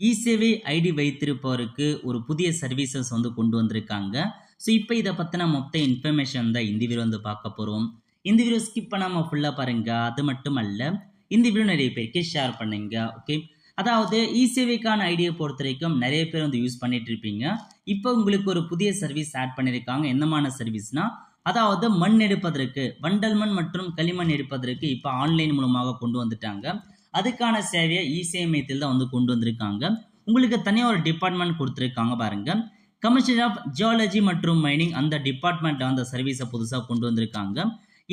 இசேவை ID வைத்திருப்பவருக்கு ஒரு புதிய services வந்து கொண்டு வந்திருக்காங்க. ஸோ இப்போ இதை பற்றின மொத்த இன்ஃபர்மேஷன் தான் இந்த வீடியோ வந்து பார்க்க போகிறோம் இந்த வீடியோ ஸ்கிப் பண்ணாமல் ஃபுல்லாக பாருங்கள் அது மட்டும் அல்ல இந்த வீடியோ நிறைய பேருக்கு ஷேர் பண்ணுங்க ஓகே அதாவது இசேவைக்கான ஐடியை பொறுத்த வரைக்கும் நிறைய பேர் வந்து யூஸ் பண்ணிட்டு இருப்பீங்க. இப்போ உங்களுக்கு ஒரு புதிய சர்வீஸ் ஆட் பண்ணியிருக்காங்க என்னமான சர்வீஸ்னால் அதாவது மண் எடுப்பதற்கு வண்டல் மண் மற்றும் களிமண் எடுப்பதற்கு இப்போ ஆன்லைன் மூலமாக கொண்டு வந்துட்டாங்க. அதுக்கான சேவையை இசேவை மையத்தில் தான் வந்து கொண்டு வந்திருக்காங்க. உங்களுக்கு தனியாக ஒரு டிபார்ட்மெண்ட் கொடுத்துருக்காங்க பாருங்க. கமிஷன் ஆஃப் ஜியாலஜி மற்றும் மைனிங் அந்த டிபார்ட்மெண்ட்டில் அந்த சர்வீஸை புதுசாக கொண்டு வந்திருக்காங்க.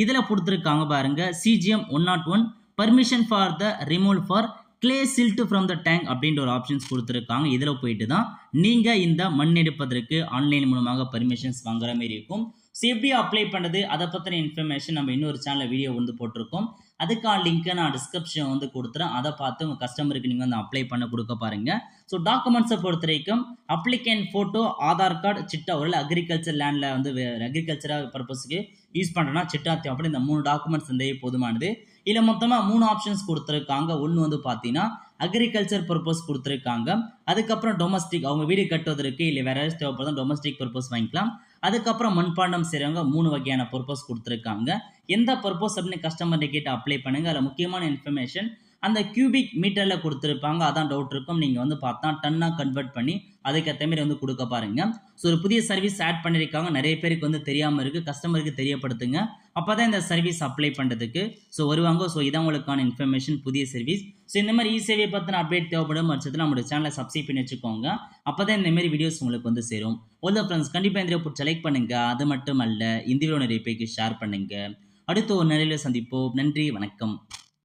இதில் கொடுத்துருக்காங்க பாருங்க CGM one nought one permission for the removal for clay silt from the tank அப்படின்ற ஒரு ஆப்ஷன்ஸ் கொடுத்துருக்காங்க. இதில் போயிட்டு தான் நீங்கள் இந்த மண் எடுப்பதற்கு ஆன்லைன் மூலமாக பர்மிஷன்ஸ் வாங்குற மாதிரி இருக்கும். ஸோ எப்படி அப்ளை பண்ணுறது அதை பற்றின இன்ஃபர்மேஷன் நம்ம இன்னொரு சேனலில் வீடியோ வந்து போட்டிருக்கோம். அதுக்கான லிங்க்கை நான் டிஸ்கிரிப்ஷன் வந்து கொடுத்துறேன். அதை பார்த்து உங்கள் கஸ்டமருக்கு நீங்கள் வந்து அப்ளை பண்ண கொடுக்க பாருங்க. ஸோ டாக்குமெண்ட்ஸை பொறுத்த வரைக்கும் அப்ளிகேண்ட் ஃபோட்டோ ஆதார் கார்டு சிட்டா ஒரு அக்ரிகல்ச்சர் லேண்டில் வந்து அக்ரிகல்ச்சராக பர்பஸ்க்கு யூஸ் பண்ணுறேன்னா சிட்டா தேவைப்படும் இந்த மூணு டாக்குமெண்ட்ஸ் இருந்தே போதுமானது. இதில் மொத்தமாக மூணு ஆப்ஷன்ஸ் கொடுத்துருக்காங்க. ஒன்று வந்து பார்த்தீங்கன்னா அக்ரிகல்ச்சர் பர்பஸ் கொடுத்துருக்காங்க. அதுக்கப்புறம் டொமஸ்டிக் அவங்க வீடு கட்டுவதற்கு இல்லை வேற ஏதாவது தேவைப்படுதும் டொமஸ்டிக் பர்பஸ் வாங்கிக்கலாம். அதுக்கப்புறம் மண்பாண்டம் செய்கிறவங்க மூணு வகையான பர்பஸ் கொடுத்துருக்காங்க. எந்த பர்பஸ் அப்படின்னு கஸ்டமர்கிட்ட கேட்டு அப்ளை பண்ணுங்க. அதில் முக்கியமான இன்ஃபர்மேஷன் அந்த கியூபிக் மீட்டரில் கொடுத்துருப்பாங்க. அதான் டவுட் இருக்கும். நீங்கள் வந்து பார்த்தா டன்னாக கன்வெர்ட் பண்ணி அதுக்கேற்ற மாதிரி வந்து கொடுக்க பாருங்க. ஸோ ஒரு புதிய சர்வீஸ் ஆட் பண்ணியிருக்காங்க நிறைய பேருக்கு வந்து தெரியாமல் இருக்குது கஸ்டமருக்கு தெரியப்படுத்துங்க. அப்போ தான் இந்த சர்வீஸ் அப்ளை பண்ணுறதுக்கு ஸோ வருவாங்க. ஸோ இதான் உங்களுக்கான இன்ஃபர்மேஷன் புதிய சர்வீஸ் ஸோ இந்த மாதிரி இ சேவை பற்றின அப்டேட் தேவைப்படும் பட்சத்தில் நம்மளோட சேனலை சப்ஸ்கிரைப் பண்ணி வச்சுக்கோங்க. அப்போ தான் இந்தமாரி வீடியோஸ் உங்களுக்கு வந்து சேரும். ஒல்ல ஃப்ரெண்ட்ஸ் கண்டிப்பாக இந்த பிடிச்ச லைக் பண்ணுங்க. அது மட்டும் அல்ல இந்த வீடியோ நிறைய பேருக்கு ஷேர் பண்ணுங்கள் அடுத்த ஒரு நிலையில் சந்திப்போம். நன்றி வணக்கம்.